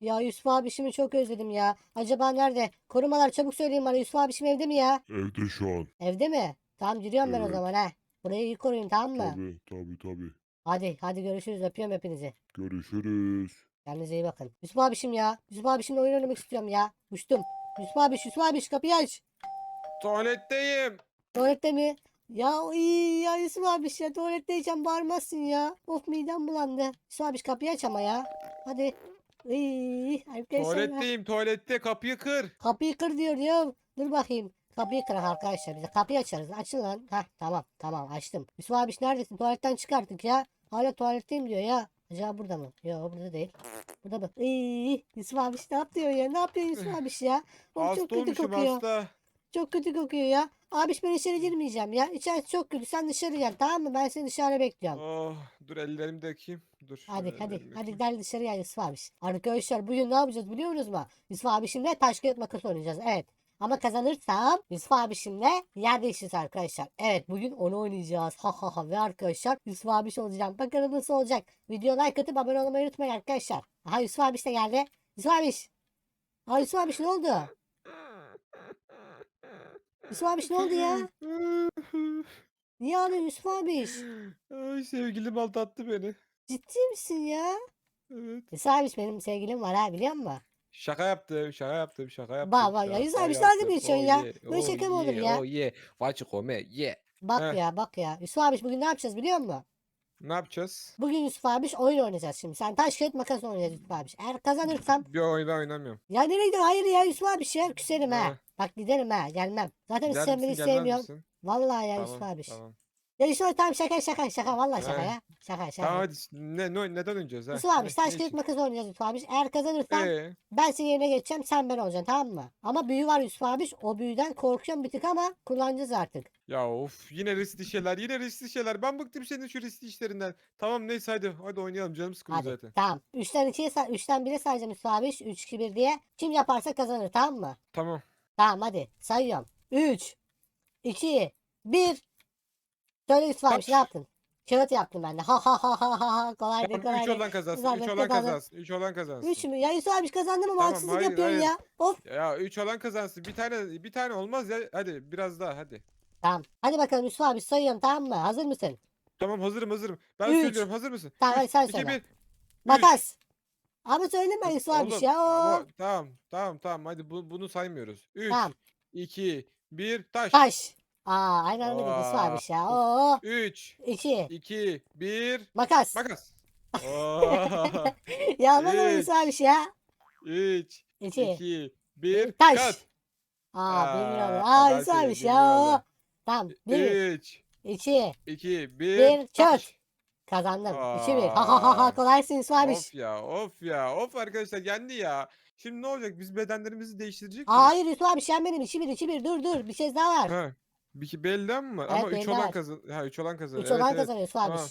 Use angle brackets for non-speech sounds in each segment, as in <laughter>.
Ya Yusuf abişimi çok özledim ya. Acaba nerede? Korumalar çabuk söyleyin bana Yusuf abişim evde mi ya? Evde şu an. Evde mi? Tamam gidiyorum ben o Evet. zaman ha. Burayı iyi koruyun tamam mı? Tabii tabii tabii. Hadi hadi görüşürüz öpüyorum hepinizi. Görüşürüz. Kendinize iyi bakın. Yusuf abişim ya. Yusuf abişimle oyun oynamak istiyorum ya. Uçtum. Yusuf abiş Yusuf abiş kapıyı aç. Tuvaletteyim. Tuvalette mi? Ya iyi ya Yusuf abiş ya tuvaletteyken bağırmazsın ya. Of midem bulandı. Yusuf abiş kapıyı aç ama ya. Hadi. İyi arkadaşlar. ya. Tuvaletteyim. Tuvalette kapıyı kır. Kapıyı kır diyor ya. Dur bakayım. Kapıyı kırak arkadaşlar bize. Kapıyı açarız. Açın lan. Heh tamam tamam açtım. Yusuf abiş neredesin? Tuvaletten çık artık ya. Hala tuvaletteyim diyor ya. Acaba burada mı? Yok burada değil. Burada mı? İyi. Yusuf abiş ne yapıyor ya? Ne yapıyor Yusuf abiş ya? Hasta çok kötü olmuşum kokuyor. hasta. Çok kötü kokuyor ya. Abiş ben içeri girmeyeceğim ya. İçerisi çok kötü. Sen dışarı gel tamam mı? Ben seni dışarı bekliyorum. Oh, dur ellerimi dökeyim. Dur. Hadi şöyle hadi ellerimi hadi gel dışarı gel Yusuf abiş. Arkadaşlar bugün ne yapacağız biliyor musunuz mu? Yusuf abişimle taş kağıt makas oynayacağız. Evet. Ama kazanırsam Yusuf abişimle yer değiştireceğiz arkadaşlar. Evet bugün onu oynayacağız. Ha ha ha ve arkadaşlar Yusuf abiş olacağım. Bakalım nasıl olacak. Video like atıp abone olmayı unutmayın arkadaşlar. Aha Yusuf abiş de geldi. Yusuf abiş. Ha Yusuf abiş ne oldu? Yusuf abiş ne oldu ya? Niye ağlıyorsun Yusuf abiş? Ay sevgilim aldattı beni. Ciddi misin ya? Evet. Yusuf abiş benim sevgilim var ha biliyor musun? Şaka yaptım, şaka yaptım, şaka yaptım. Bak, bak ya, Yüz abi, yaptım. geçiyorsun Oh ya? yeah, Böyle oh şaka mı olur ya? Oh what you come yeah. Bak Heh. ya bak ya. Yusuf abiş bugün ne yapacağız biliyor musun? Ne yapacağız? Bugün Yusuf abiş oyun oynayacağız şimdi. Sen taş kağıt makas oynayacağız Yusuf abiş. Eğer kazanırsam Bir oyunda oynamıyorum. ya nereye gidiyorsun? Hayır ya Yusuf abiş ya küserim ha. Bak giderim ha gelmem. Zaten Gider sen beni misin, gelmez sevmiyorsun. misin? Vallahi ya Yusuf Tamam, abiş. tamam. Ya Yusuf abi tamam şaka şaka şaka. Vallahi şaka ya. Şaka şaka. Tamam hadi ne, ne neden oynayacağız ha? Yusuf Ne- taş ne kağıt için? makas oynayacağız Yusuf abiş. Eğer kazanırsam Ee, ben senin yerine geçeceğim sen ben olacaksın tamam mı? Ama büyü var Yusuf abiş. O büyüden korkuyorum bir tık ama kullanacağız artık. ya of yine riskli şeyler, yine riskli şeyler. Ben bıktım senin şu riskli işlerinden. Tamam neyse hadi hadi oynayalım canım sıkıldı Hadi zaten. tamam. 3'ten 2'ye say 3'ten 1'e sayacağım Yusuf abi. 3 2 1 diye. Kim yaparsa kazanır tamam mı? Tamam. Tamam hadi sayıyorum. 3 2 1 Söyle Yusuf abi Kaç? ne yaptın? Kağıt yaptım ben de. Ha ha ha ha ha ha. Kolay değil Tamam 3 kolay değil. olan kazansın. Güzel, 3 ben olan kazansın. 3 olan kazansın. 3 mü? Ya Yusuf abi kazandım ama Tamam, haksızlık hayır, yapıyorsun hayır. ya. Of. Ya 3 olan kazansın. Bir tane bir tane olmaz ya. Hadi biraz daha hadi. Tamam. Hadi bakalım Yusuf abi sayıyorum tamam mı? Hazır mısın? Tamam hazırım hazırım. Ben Üç. söylüyorum hazır mısın? Tamam, hadi sen 2 söyle. 1. Makas. Ama söyleme Yusuf abi Oğlum, ya. ama- Oo. tamam tamam tamam hadi bu, bunu saymıyoruz. 3 Tamam. 2 1 taş. Taş. Aa aynen öyle dedi Yusuf abi ya. Oo. 3 2 2 1 Makas. makas. <laughs> Ya bana Üç. Yusuf abi ya. 3 2 2 1 Taş. kat. Aa bilmiyorum. Aa, güzelmiş senin ya. bilmiyorum. Oo. Tamam. 1, 3 2, 2 1, 1 çöz. Kazandım. 2, 1. Ha ha ha ha Aa. kolaysın. Of ya of ya of arkadaşlar yendi ya. Şimdi ne olacak biz bedenlerimizi değiştirecek miyiz? Hayır Yusuf abi sen benim 2, 1, 2, 1. Dur dur. Bir şey daha var. Ha. Bir ki belli mi? Evet, Ama 3 belli olan var. kazan. Ha 3 olan kazan. 3 olan kazanıyor Yusuf abi. Tamam.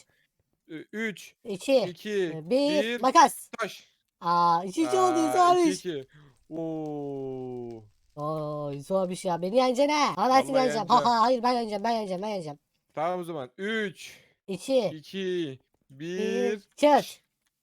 3 2, 2 1, 1 makas. taş. Aa 2, 2 oldu Aa, abi. 2 2. Oo. Oo abi ya beni yeneceksin ha. Ama ben seni Vallahi yeneceğim. Ha yeneceğim. ha hayır ben yeneceğim ben yeneceğim ben yeneceğim. Tamam o zaman. 3 2, 2 1, 1 çöz.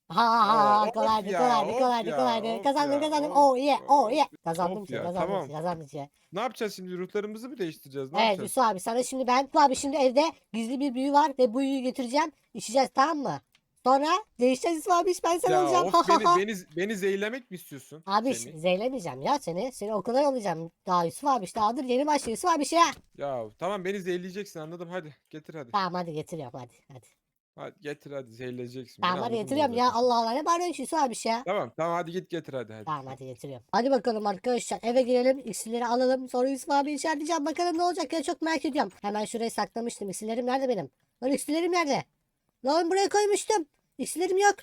Ha ha ha Of kolaydı ya, kolaydı of kolaydı ya, kolaydı. of Kazandım ya, kazandım. of, Oh yeah oh yeah. of, Kazandım of ki ya, kazandım tamam. ki kazandım ki. Ne yapacağız şimdi? Ruhlarımızı mı değiştireceğiz? Ne Evet yapacağız? Yusuf abi sana şimdi ben Yusuf abi şimdi evde gizli bir büyü var ve bu büyüyü getireceğim. İçeceğiz tamam mı? Sonra değişeceğiz abi ben sen Ya olacağım. of Ha ha beni, beni, beni zehirlemek mi istiyorsun? Abi Semih? zeylemeyeceğim ya seni. Seni okula yollayacağım. Daha Yusuf abi daha dur yeni başlıyor Yusuf abi ya. Ya tamam beni zehirleyeceksin anladım hadi getir hadi. Tamam hadi getiriyorum hadi. Hadi, Hadi getir hadi zehirleyeceksin. beni, tamam hadi getiriyorum ya. zaten. Allah Allah ne bağırıyorsun Yusuf abi ya. Tamam tamam hadi git getir hadi hadi. Tamam hadi getiriyorum. Hadi bakalım arkadaşlar eve girelim. İksirleri alalım. Sonra Yusuf abi işaretleyeceğim. Bakalım ne olacak ya çok merak ediyorum. Hemen şuraya saklamıştım. İksirlerim nerede benim? Lan iksirlerim nerede? Lan buraya koymuştum. İksirlerim yok.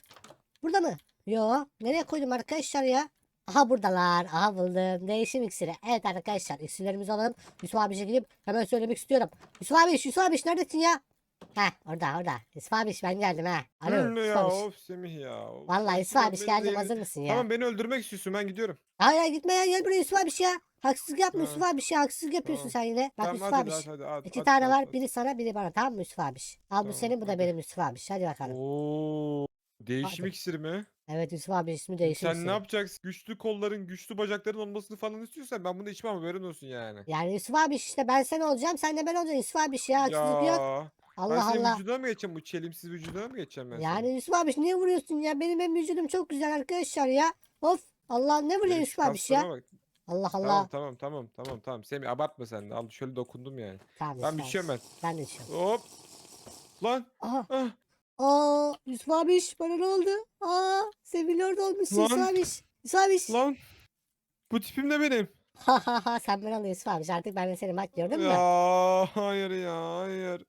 Burada mı? Yo. Nereye koydum arkadaşlar ya? Aha buradalar. Aha buldum. Değişim iksiri. Evet arkadaşlar iksirlerimizi alalım. Yusuf abiye gidip hemen söylemek istiyorum. Yusuf abi Yusuf abi neredesin ya? Heh orada orada. Yusuf abi ben geldim ha. Alo Hı, Yusuf ya of Semih ya. of. Vallahi Yusuf Tamam, beni geldim zehirle- hazır mısın ya? Tamam beni öldürmek istiyorsun ben gidiyorum. Hayır hayır gitme ya gel buraya Yusuf abi ya. Haksızlık yapma Ha. Yusuf abi ya haksızlık yapıyorsun sen yine. Bak tamam Yusuf hadi hadi hadi. İki tane var biri sana biri bana tamam mı Yusuf abi? Al bu Tamam, senin bu da hadi. benim Yusuf. Hadi bakalım. Oo. Değişim Hadi. iksiri mi? Evet Yusuf abi ismi değişim Sen ne yapacaksın? Güçlü kolların, güçlü bacakların olmasını falan istiyorsan ben bunu içmem haberin olsun yani. Yani Yusuf abi işte ben sen olacağım sen de ben olacağım Yusuf abi ya haksızlık yok. Ya ben Allah senin Allah. vücuduna mı geçeceğim? Bu çelimsiz vücuduna mı geçeceğim ben Yani? Yusuf abi niye vuruyorsun ya? Benim hem vücudum çok güzel arkadaşlar ya. Of Allah ne vuruyor Yusuf abi ya? bak. Allah Tamam Allah. tamam tamam tamam tamam. Semih abartma sen de. Al şöyle dokundum yani. Tamam, Ben Yusuf biçiyorum abi. ben. Ben de içiyorum. Hop. Lan. Aha. Ah. Aa Yusuf abi bana ne oldu? Aa seviliyor da olmuşsun Yusuf Lan. abi. Yusuf abi. Lan. Bu tipim de benim. Ha ha ha sen beni al Yusuf abi. Artık ben de seni bak gördün mü? Ya hayır ya hayır.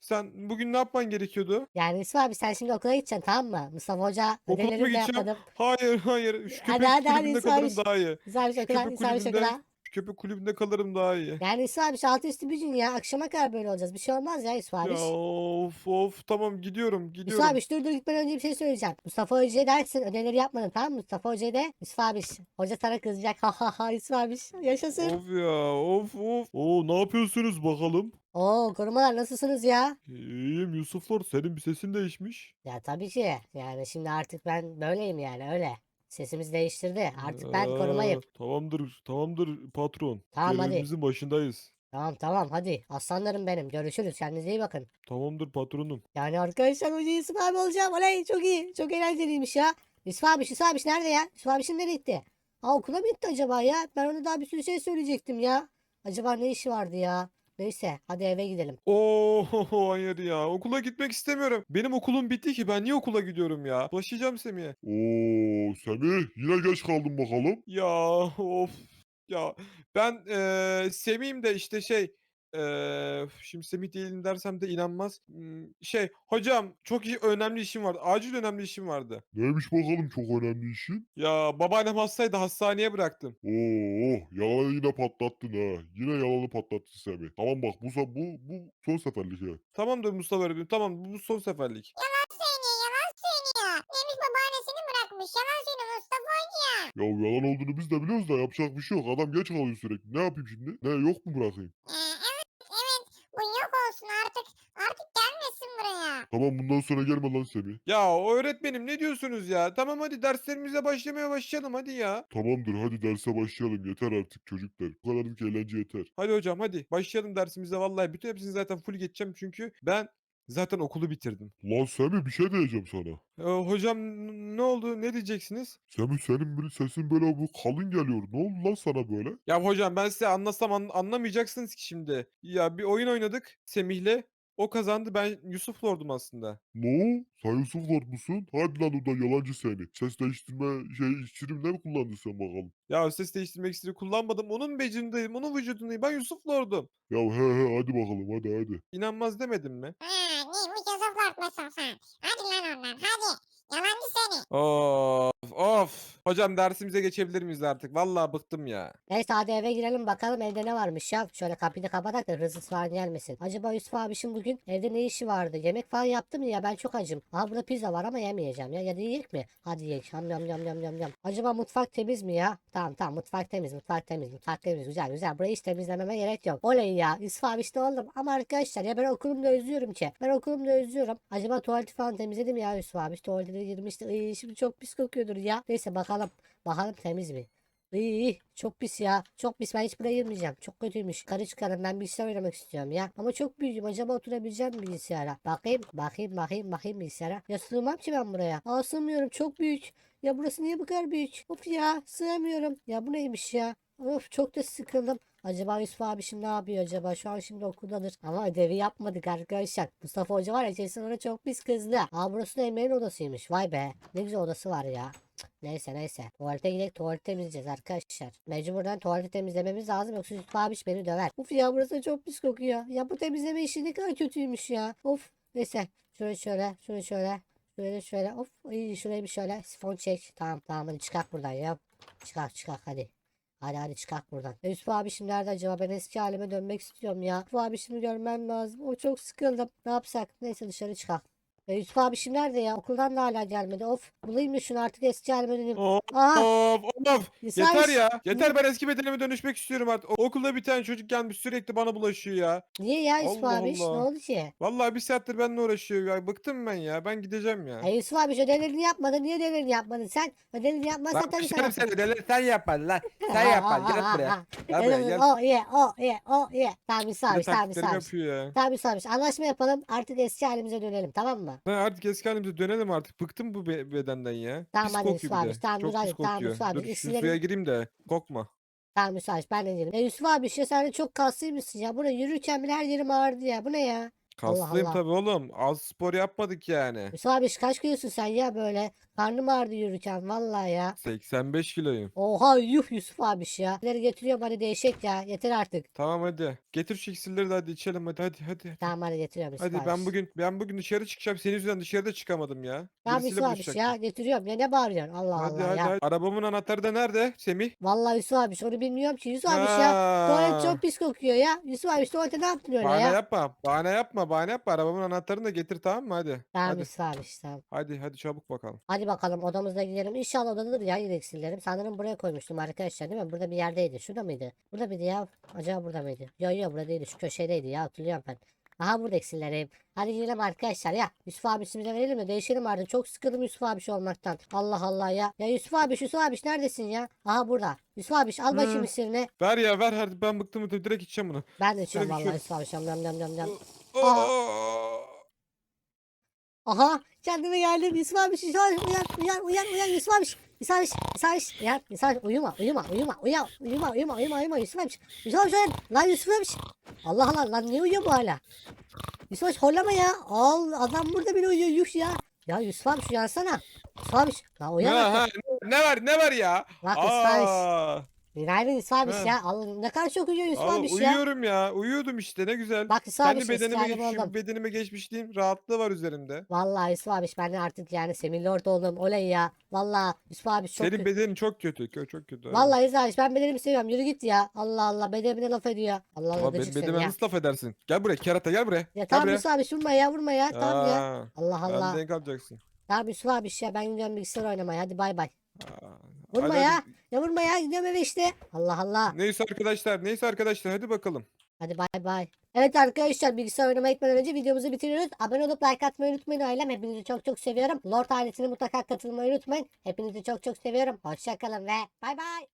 Sen bugün ne yapman gerekiyordu? Yani Yusuf abi sen şimdi okula gideceksin tamam mı? Mustafa Hoca Okula mı ödevlerini de gideceğim? yapmadım. Hayır hayır. Şu Hadi, köpek hadi, hadi, kulübünde abi. daha iyi. Yusuf abi okula. Köpek Yusuf abi kulübünde- okula. Köpek kulübünde kalırım daha iyi. Yani Yusuf abi şu altı üstü bir gün ya. Akşama kadar böyle olacağız. Bir şey olmaz ya Yusuf abi. Ya of of tamam gidiyorum Yusuf gidiyorum. abi dur dur gitmeden önce bir şey söyleyeceğim. Mustafa Hoca'ya dersin ödevleri yapmadın tamam mı? Mustafa Hoca'ya de Yusuf abi hoca sana kızacak. Ha ha ha Yusuf abi yaşasın. Of ya of of. Oo ne yapıyorsunuz bakalım? Oo korumalar nasılsınız ya? İyiyim Yusuflar senin bir sesin değişmiş. Ya tabii ki. Yani şimdi artık ben böyleyim yani öyle. Sesimizi değiştirdi. Artık ben korumayım. Aa, Tamamdır tamamdır patron. Tamam, hadi. Görevimizin başındayız. Tamam tamam hadi. Aslanlarım benim. Görüşürüz. Kendinize iyi bakın. Tamamdır patronum. Yani arkadaşlar hoca Yusuf abi olacağım. Oley çok iyi. Çok eğlenceliymiş ya. Yusuf abi Yusuf abi nerede ya? Yusuf abi şimdi nereye gitti? Aa okula mı gitti acaba ya? Ben ona daha bir sürü şey söyleyecektim ya. Acaba ne işi vardı ya? Neyse hadi eve gidelim. Oo hayır ya okula gitmek istemiyorum. Benim okulum bitti ki ben niye okula gidiyorum ya? Başlayacağım Semih'e. Oo Semih yine geç kaldın bakalım. Ya of ya ben eee Semih'im de işte şey eee şimdi Semih değilim dersem de inanmaz. Hmm, Şey hocam çok iyi önemli işim vardı. Acil önemli işim vardı. Neymiş bakalım çok önemli işin? Ya babaannem hastaydı hastaneye bıraktım. Oo yalanı yine patlattın ha. Yine yalanı patlattın Semih. Tamam bak bu se- bu bu son seferlik ha. Tamamdır Mustafa öğretmenim tamam bu son seferlik. söylüyor, yalan söylüyor. Neymiş babaannesini bırakmış, yalan söylüyor Mustafa Hoca. Ya yalan olduğunu biz de biliyoruz da yapacak bir şey yok. Adam geç kalıyor sürekli. Ne yapayım şimdi? Ne yok mu bırakayım? Ee, evet, evet. Bu yok olsun artık. Artık gelmesin buraya. Tamam bundan sonra gelme lan Semih. Ya öğretmenim ne diyorsunuz ya? Tamam hadi derslerimize başlamaya başlayalım hadi ya. Tamamdır hadi derse başlayalım. Yeter artık çocuklar. Bu kadarlık eğlence yeter. Hadi hocam hadi başlayalım dersimize vallahi bütün hepsini zaten full geçeceğim çünkü ben zaten okulu bitirdim. Lan Semih bir şey diyeceğim sana. Ee, hocam ne oldu ne diyeceksiniz? Semih senin bir sesin böyle bu kalın geliyor. Ne oldu lan sana böyle? Ya hocam ben size anlatsam an- anlamayacaksınız ki şimdi. Ya bir oyun oynadık Semih'le. O kazandı ben Yusuf Lord'um aslında. Ne? Sen Yusuf Lord musun? Hadi lan oradan yalancı seni. Ses değiştirme şey içerimde mi kullandın sen bakalım? Ya ses değiştirmek istedim kullanmadım. Onun becerindeyim, onun vücudundayım. Ben Yusuf Lord'um. Ya he he hadi bakalım hadi hadi. İnanmaz demedim mi? Ha, neymiş yazık mısın sen? Hadi lan ondan, hadi. Yalancı seni. Of. Hocam dersimize geçebilir miyiz artık? Vallahi bıktım ya. Neyse hadi eve girelim bakalım evde ne varmış ya. Şöyle kapıyı da kapatak da hırsız falan gelmesin. Acaba Yusuf abişin bugün evde ne işi vardı? Yemek falan yaptı mı ya? Ben çok acım. Aha burada pizza var ama yemeyeceğim ya. Ya da yiyecek mi? Hadi yiyek. Yam yam yam yam yam yam. Acaba mutfak temiz mi ya? Tamam tamam mutfak temiz mutfak temiz mutfak temiz. Güzel güzel. Burayı hiç temizlememe gerek yok. Oley ya. Yusuf abi işte oldum. Ama arkadaşlar ya ben okulumda özlüyorum ki. Ben okulumda özlüyorum. Acaba tuvaleti falan temizledim ya Yusuf abi. Tuvalete girmişti. Iy, şimdi çok pis kokuyordur ya. Neyse bakalım. Bakalım temiz mi? İyi çok pis ya. Çok pis ben hiç buraya girmeyeceğim. Çok kötüymüş. Karı çıkarım ben bilgisayar oynamak istiyorum ya. Ama çok büyüğüm. Acaba oturabileceğim mi bilgisayara? Bakayım bakayım bakayım bakayım bilgisayara. Ya sığmam ki ben buraya. Aa sığmıyorum çok büyük. Ya burası niye bu kadar büyük? Of ya sığamıyorum. Ya bu neymiş ya? Of çok da sıkıldım. Acaba Yusuf abi şimdi ne yapıyor acaba? Şu an şimdi okuldadır. Ama ödevi yapmadık arkadaşlar. Mustafa Hoca var ya Jason ona çok pis kızdı. Aa burası da Emre'nin odasıymış. Vay be. Ne güzel odası var ya. Neyse neyse. Tuvalete gidelim tuvaleti temizleyeceğiz arkadaşlar. Mecburen tuvaleti temizlememiz lazım yoksa Yusuf abiş beni döver. Uf ya burası çok pis kokuyor. Ya bu temizleme işi ne kadar kötüymüş ya. Of. Neyse. Şöyle şöyle. Şöyle şöyle. Şöyle şöyle. Of. iyi şuraya bir şöyle. Sifon çek. Tamam tamam hadi çıkart buradan ya. Çıkart çıkart hadi. Hadi hadi çıkart buradan. E, Yusuf abi şimdi nerede acaba? Ben eski halime dönmek istiyorum ya. Yusuf abi şimdi görmem lazım. O çok sıkıldım. Ne yapsak? Neyse dışarı çıkalım. E, Yusuf abi şimdi nerede ya? Okuldan da hala gelmedi. Of. Bulayım da şunu artık eski halime döneyim. Of Aha. of Of Yusuf yeter ya. Yeter ben eski bedenime dönüşmek istiyorum artık. O- Okulda bir tane çocuk gelmiş sürekli bana bulaşıyor ya. Niye ya Yusuf Allah abi? Ne Allah. oldu ki? Vallahi bir saattir benimle uğraşıyor ya. Bıktım ben ya. Ben gideceğim ya. E Yusuf abi ödevlerini yapmadın. Niye ödevlerini yapmadın sen? Ödevlerini yapmazsan tabii dışarı sana. sen ödeleri <laughs> sen yapan lan. Sen ha, Gel buraya. ha. Gel buraya Evet, gel. O ye o ye o ye. Tamam Yusuf abi tamam Yusuf taklitlerimi abi. yapıyor ya. Tamam Yusuf abi. Anlaşma yapalım. Artık eski halimize dönelim tamam mı? Ha, artık eski halimize dönelim artık. Bıktım bu be- bedenden ya. Tamam, hadi kokuyor Yusuf abi, de. tamam, Çok dur pis tamam, kokuyor. Yusuf abi, Dur şu suya gireyim de kokma. Tamam Yusuf abi ben de değilim. E Yusuf abi işte sen de çok kaslıymışsın ya. Burada yürürken bile her yerim ağrıdı ya. Bu ne ya? Allah Kaslıyım Allah. tabii oğlum. Az spor yapmadık yani. Yusuf abi kaç kilosun sen ya böyle? Karnım ağrıdı yürürken vallahi ya. 85 kiloyum. Oha yuh Yusuf abi ya. Bunları getiriyorum hadi değişik ya. Yeter artık. Tamam hadi. Getir şu iksirleri de hadi içelim hadi hadi hadi. Tamam hadi getiriyorum Yusuf Hadi abi. ben bugün ben bugün dışarı çıkacağım. Senin yüzünden dışarıda çıkamadım ya. Tamam Birisiyle Yusuf abi buluşacaktım. ya getiriyorum. Ya ne bağırıyorsun? Allah Hadi Allah hadi ya. hadi. Arabamın anahtarı da nerede Semih? Vallahi Yusuf abi onu bilmiyorum ki. Yusuf abi ya. Tuvalet çok pis kokuyor ya. Yusuf abi tuvalete ne yaptın öyle Bahane ya? yapma. Bahane yapma. Bahane yapma. Arabamın anahtarını da getir tamam mı? Hadi. Tamam Hadi. Yusuf abi tamam. Hadi hadi çabuk bakalım. Hadi bakalım odamıza gidelim. İnşallah odadır ya yine eksillerim. Sanırım buraya koymuştum arkadaşlar değil mi? Burada bir yerdeydi. Şurada mıydı? Burada mıydı ya? Acaba burada mıydı? Yok yok burada değildi. Şu köşedeydi ya hatırlıyorum ben. Aha burada eksillerim. Hadi gidelim arkadaşlar ya. Yusuf abisimize verelim de değişelim artık. Çok sıkıldım Yusuf abisi olmaktan. Allah Allah ya. Ya Yusuf abi Yusuf abi neredesin ya? Aha burada. Yusuf abi al bakayım Hı. iksirini. Ver ya ver hadi ben bıktım direkt içeceğim bunu. Ben de içiyorum bir vallahi Yusuf abi. Yam yam yam yam. Aa. Aha kendime geldim Yusuf abi Yusuf abi uyan uyan uyan uyan. Yusuf abi Yusuf abi Yusuf abi uyan Yusuf abi uyuma uyuma uyuma uyan uyuma uyuma uyuma uyuma. Yusuf abi Yusuf abi uyan. Lan Yusuf abi Allah Allah lan niye uyuyor bu hala? Yusuf abi horlama ya. Al adam burada bile uyuyor yuh ya. Ya Yusuf abi uyansana. Yusuf abi lan uyan ha, artık. ne, ne var ne var ya? bak Yusuf abi günaydın Yusuf abi Ha. ya Allah ne kadar çok uyuyor Yusuf aa, abi ya uyuyorum ya. Uyuyordum işte ne güzel. bak Yusuf abi Kendi bedenime, bedenime geç, oldum bedenime geçmişliğim rahatlığı var üzerimde. Vallahi Yusuf abi ben de artık yani Semih Lord oldum oley ya Vallahi Yusuf abi çok Senin bedenin çok kötü. kö- Çok kötü. Vallahi Yusuf ben bedenimi seviyorum. Yürü git ya. Allah Allah bedenime laf ediyor. Allah Allah Ama gıcık seni ya. nasıl laf edersin? Gel buraya kerata gel buraya. Ya Gel tamam buraya. Yusuf abi vurma ya vurma ya. Tamam ya. Aa, Allah Allah. Ben denk alacaksın. Tamam Yusuf abi ya ben gidiyorum bilgisayar oynamaya. Hadi bay bay. Aa, Vurma hadi, ya. hadi. Ya vurma ya. Gidiyorum eve işte. Allah Allah. Neyse arkadaşlar neyse arkadaşlar hadi bakalım. Hadi bay bay. Evet arkadaşlar bilgisayar oynamaya gitmeden önce videomuzu bitiriyoruz. Abone olup like atmayı unutmayın ailem. Hepinizi çok çok seviyorum. Lord ailesine mutlaka katılmayı unutmayın. Hepinizi çok çok seviyorum. Hoşçakalın ve bay bay.